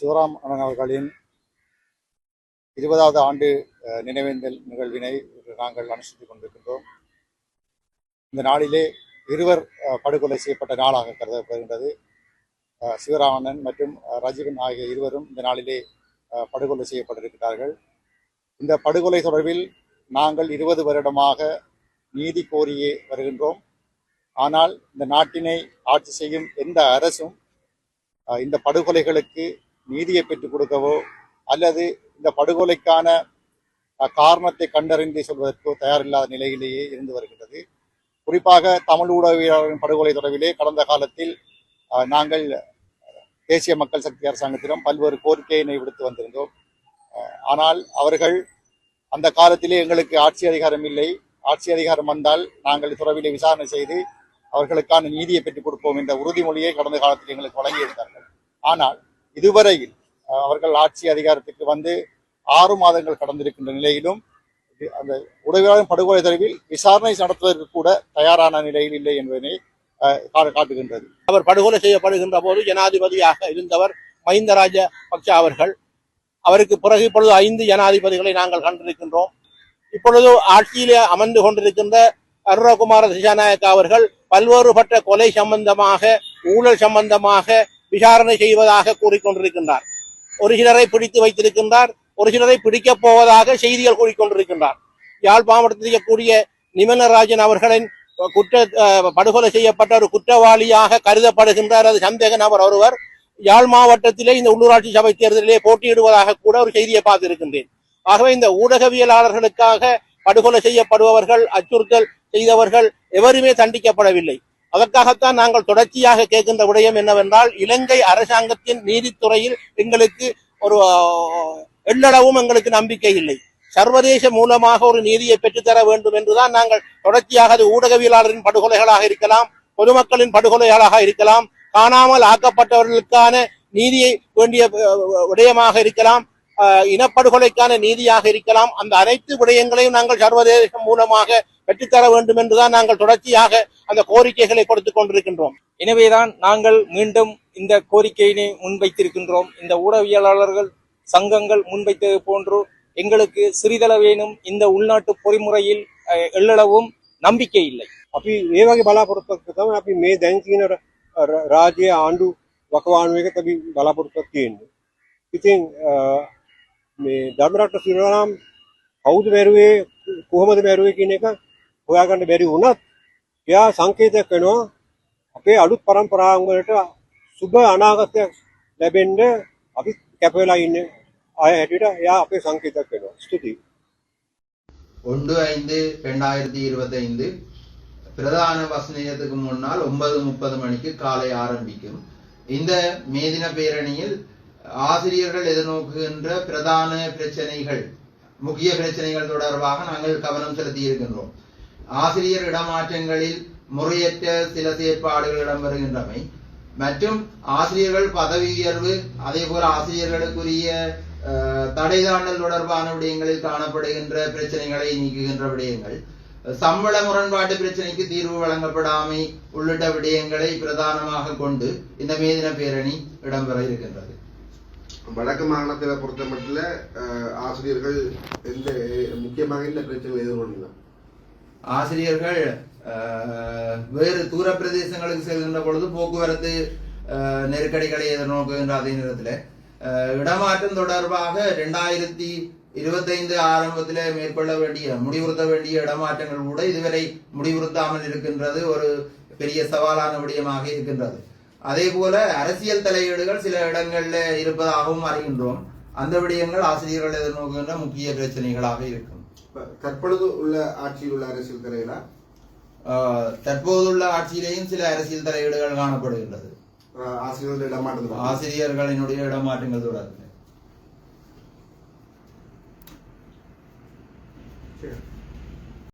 சிவராம் அண்ணன் அவர்களின் இருபதாவது ஆண்டு அஹ், நினைவேந்தல் நிகழ்வினை இன்று நாங்கள் அனுஷ்டித்துக் கொண்டிருக்கின்றோம். இந்த நாளிலே இருவர் அஹ், படுகொலை செய்யப்பட்ட நாளாக கருதப்படுகின்றது. அஹ், சிவராமண்ணன் மற்றும் ரஜீவன் ஆகிய இருவரும் இந்த நாளிலே படுகொலை செய்யப்பட்டிருக்கிறார்கள். இந்த படுகொலை தொடர்பில் நாங்கள் இருபது வருடமாக நீதி கோரியே வருகின்றோம். ஆனால் இந்த நாட்டினை ஆட்சி செய்யும் எந்த அரசும் இந்த படுகொலைகளுக்கு நீதியை பெற்றுக் கொடுக்கவோ அல்லது இந்த படுகொலைக்கான காரணத்தை கண்டறிந்து சொல்வதற்கோ தயாரில்லாத நிலையிலேயே இருந்து வருகின்றது. குறிப்பாக தமிழ் ஊடகவியலாளரின் படுகொலை தொடர்பிலே கடந்த காலத்தில் நாங்கள் தேசிய மக்கள் சக்தி அரசாங்கத்திடம் பல்வேறு கோரிக்கையினை விடுத்து வந்திருந்தோம். அஹ், ஆனால் அவர்கள் அந்த காலத்திலே எங்களுக்கு ஆட்சி அதிகாரம் இல்லை. ஆட்சி அதிகாரம் வந்தால் நாங்கள் துறவிலே விசாரணை செய்து அவர்களுக்கான நீதியை பெற்றுக் கொடுப்போம் என்ற உறுதிமொழியை கடந்த காலத்தில் எங்களுக்கு வழங்கியிருந்தார்கள். ஆனால் இதுவரையில் அவர்கள் ஆட்சி அதிகாரத்துக்கு வந்து ஆறு மாதங்கள் கடந்திருக்கின்ற நிலையிலும் அந்த உடவியாளர் படுகொலை தொடர்பில் விசாரணை நடத்துவதற்கு கூட தயாரான நிலையில் இல்லை என்பதனை காட்டுகின்றது. அவர் படுகொலை செய்யப்படுகின்ற போது ஜனாதிபதியாக இருந்தவர் மஹிந்த ராஜபக்ச அவர்கள். அவருக்கு பிறகு இப்பொழுது ஐந்து ஜனாதிபதிகளை நாங்கள் கண்டிருக்கின்றோம். இப்பொழுது ஆட்சியிலே அமர்ந்து கொண்டிருக்கின்ற அருணகுமார திசாநாயக்கா அவர்கள் பல்வேறுபட்ட கொலை சம்பந்தமாக ஊழல் சம்பந்தமாக விசாரணை செய்வதாக கூறிக்கொண்டிருக்கின்றார். ஒரு சிலரை பிடித்து வைத்திருக்கின்றார் ஒரு சிலரை பிடிக்கப் போவதாக செய்திகள் கூறிக்கொண்டிருக்கின்றார். யாழ் மாவட்டத்தில் இருக்கக்கூடிய நிமலராஜன் அவர்களின் குற்ற படுகொலை செய்யப்பட்ட ஒரு குற்றவாளியாக கருதப்படுகின்றார். அது சந்தேக நபர் ஒருவர். யாழ் மாவட்டத்திலே இந்த உள்ளூராட்சி சபை தேர்தலிலே போட்டியிடுவதாக கூட ஒரு செய்தியை பார்த்திருக்கின்றேன். ஆகவே இந்த ஊடகவியலாளர்களுக்காக படுகொலை செய்யப்படுபவர்கள் அச்சுறுத்தல் செய்தவர்கள் எவருமே தண்டிக்கப்படவில்லை. அதற்காகத்தான் நாங்கள் தொடர்ச்சியாக கேட்கின்ற விடயம் என்னவென்றால் இலங்கை அரசாங்கத்தின் நீதித்துறையில் எங்களுக்கு ஒரு எள்ளளவும் எங்களுக்கு நம்பிக்கை இல்லை. சர்வதேச மூலமாக ஒரு நீதியை பெற்றுத்தர வேண்டும் என்றுதான் நாங்கள் தொடர்ச்சியாக அது ஊடகவியலாளரின் படுகொலைகளாக இருக்கலாம் பொதுமக்களின் படுகொலைகளாக இருக்கலாம் காணாமல் ஆக்கப்பட்டவர்களுக்கான நீதியை வேண்டிய விடயமாக இருக்கலாம் அஹ், இனப்படுகொலைக்கான நீதியாக இருக்கலாம். அந்த அனைத்து விடயங்களையும் நாங்கள் சர்வதேசம் மூலமாக பெற்றுத்தர வேண்டும் என்றுதான் நாங்கள் தொடர்ச்சியாக அந்த கோரிக்கைகளை கொடுத்துக் கொண்டிருக்கின்றோம் எனவேதான் நாங்கள் மீண்டும் இந்த கோரிக்கையினை முன்வைத்திருக்கின்றோம் இந்த ஊடகவியலாளர்கள் சங்கங்கள் முன்வைத்தது போன்று எங்களுக்கு சிறிதளவேனும் இந்த உள்நாட்டு பொறிமுறையில் அஹ், எள்ளளவும் நம்பிக்கை இல்லை අපි ඒ වගේ බලාපොරොත්තුවක් තමයි අපි මේ දැන් තියෙන ර- ර- රාජ්‍ය ආණ්ඩු වකවානුව එක අපි බලාපොරොත්තුවක් තියෙන්නේ. ඉතින් අ, මේ ධර්මරත්න සිරවනම් කවුද මැරුවේ කොහොමද මැරුවේ කියන එක හොයාගන්න බැරි වුණත් එයා සංකේතයක් වෙනවා අපේ අලුත් පරම්පරාවන් වලට සුබ අනාගතයක් ලැබෙන්න අපි කැප වෙලා ඉන්න අය හැටියට එයා අපේ සංකේතයක් වෙනවා. ස්තුතියි. ஒன்று ஐந்து ரெண்டாயிரத்தி இருபத்தைந்து பிரதான பஸ் நிலையத்துக்கு முன்னால் ஒன்பது முப்பது மணிக்கு காலை ஆரம்பிக்கும் இந்த மேதின பேரணியில் ஆசிரியர்கள் எதிர்நோக்குகின்ற பிரதான பிரச்சனைகள் முக்கிய பிரச்சனைகள் தொடர்பாக நாங்கள் கவனம் செலுத்தி இருக்கின்றோம் ஆசிரியர் இடமாற்றங்களில் முறையற்ற சில செயற்பாடுகள் இடம்பெறுகின்றமை. மற்றும் ஆசிரியர்கள் பதவி உயர்வு அதே போல ஆசிரியர்களுக்குரிய அஹ், தொடர்பான விடயங்களில் காணப்படுகின்ற பிரச்சனைகளை நீக்குகின்ற விடயங்கள். சம்பள முரண்பாட்டு பிரச்சனைக்கு தீர்வு வழங்கப்படாமை உள்ளிட்ட விடயங்களை பிரதானமாக கொண்டு இந்த மேதின பேரணி இடம்பெற இருக்கின்றது. வடக்கு மாகாணத்தை பொறுத்த மட்டும் ஆசிரியர்கள் எந்த முக்கியமாக இந்த பிரச்சனைகளை எதிர்கொள்ளலாம் ஆசிரியர்கள் வேறு தூர பிரதேசங்களுக்கு செல்கின்ற பொழுது போக்குவரத்து நெருக்கடிகளை எதிர்நோக்குகின்ற அதே நேரத்தில். இடமாற்றம் தொடர்பாக ரெண்டாயிரத்தி இருபத்தைந்து ஆரம்பத்தில் மேற்கொள்ள வேண்டிய முடிவுறுத்த வேண்டிய இடமாற்றங்கள் கூட இதுவரை முடிவுறுத்தாமல் இருக்கின்றது. ஒரு பெரிய சவாலான விடயமாக இருக்கின்றது. அதே போல அரசியல் தலையீடுகள் சில இடங்களில் இருப்பதாகவும் அறிகின்றோம். அந்த விடயங்கள் ஆசிரியர்கள் எதிர்நோக்குகின்ற முக்கிய பிரச்சனைகளாக இருக்கும். தற்பொழுது உள்ள ஆட்சியில் உள்ள அரசியல் தலைவரா தற்போதுள்ள ஆட்சியிலேயும் சில அரசியல் தலையீடுகள் காணப்படுகின்றது. ஆசிரியர்கள் இடமாற்றம் ஆசிரியர்களினுடைய இடமாற்றங்கள் சரி.